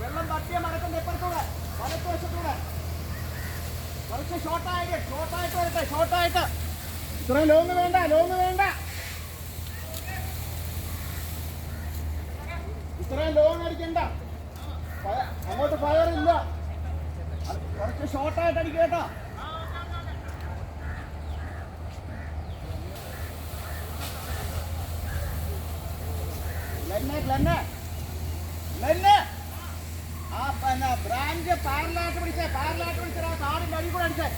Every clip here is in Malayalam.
വെള്ളം തട്ടിയ മടക്കുന്ന എപ്പുറത്തൂടെ ഇത്ര ലോങ് വേണ്ട ലോങ് വേണ്ട. ഇത്രയും ലോങ് അടിക്കണ്ട. അങ്ങോട്ട് ഫയർ ഇല്ല. കുറച്ച് ഷോർട്ടായിട്ട് അടിക്കേട്ടോ കേട്ടോ. ലെന്നെ ലെന്നെ ലെന്നെ പിന്നെ പിടിച്ചേ പിടിച്ചേ ആ കാടിന്റെ അടി കൂടെ അടിച്ചേ.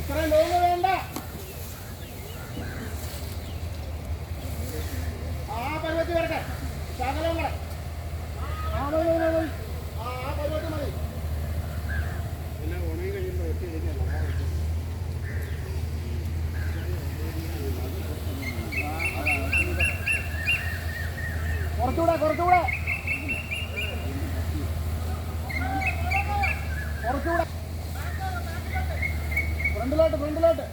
ഇത്രയും ലോങ് വേണ്ട. ആ പരുവത്തി വരട്ടെ. ശകലം കൂടെ. ആ മതി. മതി മതി ഉണങ്ങി കുറച്ചുകൂടെ കുറച്ചുകൂടെ. കുറച്ചുകൂടെ ഫ്രണ്ടിലോട്ട് ഫ്രണ്ടിലോട്ട്.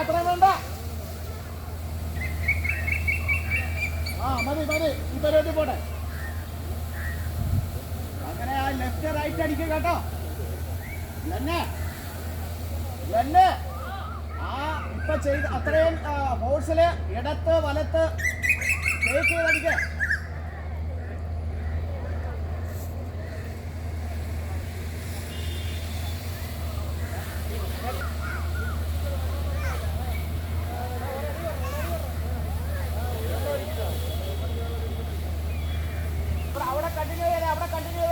അത്ര വേണ്ട. ആ മതി മതി. ഈ പരിപാടി പോട്ടെ. അങ്ങനെ ആ ലെഫ്റ്റ് റൈറ്റ് അടിക്കുക കേട്ടോ. ലന്നെ ലന്നെ. ആ ഇപ്പൊ ചെയ്ത് അത്രയും ഹോഴ്സിൽ ഇടത്ത് വലത്ത് അവിടെ കണ്ടിന്യൂ ചെയ്തേ അവിടെ കണ്ടിന്യൂ